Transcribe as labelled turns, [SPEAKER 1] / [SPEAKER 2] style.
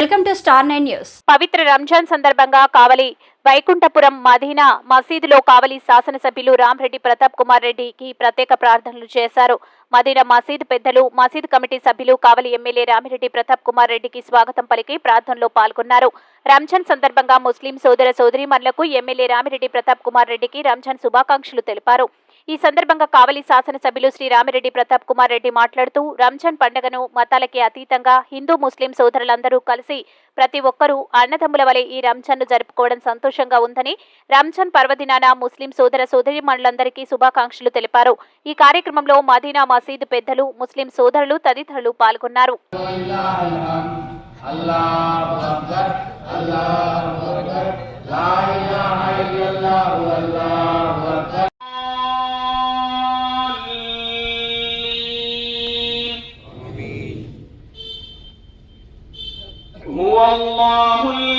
[SPEAKER 1] Welcome to Star Nine News.
[SPEAKER 2] పవిత్ర రంజాన్ సందర్భంగా కావలి వైకుంఠపురం మదీనా మసీదులో కావలి శాసనసభ్యులు రామ్రెడ్డి ప్రతాప్ కుమార్ రెడ్డికి ప్రత్యేక ప్రార్థనలు చేశారు. మదీనా మసీద్ పెద్దలు మసీద్ కమిటీ సభ్యులు కావలి ఎమ్మెల్యే రామిరెడ్డి ప్రతాప్ కుమార్ రెడ్డికి స్వాగతం పలికి ప్రార్థనలో పాల్గొన్నారు. రంజాన్ సందర్భంగా ముస్లిం సోదర సోదరిమణులకు ఎమ్మెల్యే రామిరెడ్డి ప్రతాప్ కుమార్ రెడ్డికి రంజాన్ శుభాకాంక్షలు తెలిపారు. ఈ సందర్భంగా కావలి శాసనసభ్యులు శ్రీ రామిరెడ్డి ప్రతాప్ కుమార్ రెడ్డి మాట్లాడుతూ రంజాన్ పండుగను మతాలకి అతీతంగా హిందూ ముస్లిం సోదరులందరూ కలిసి ప్రతి ఒక్కరూ అన్నదమ్ముల వలె ఈ రంజాన్ను జరుపుకోవడం సంతోషంగా ఉందని రంజాన్ పర్వదినాన ముస్లిం సోదర సోదరీమణులందరికీ శుభాకాంక్షలు తెలిపారు. ఈ కార్యక్రమంలో మదీనా మసీద్ పెద్దలు ముస్లిం సోదరులు తదితరులు పాల్గొన్నారు.
[SPEAKER 3] هو الله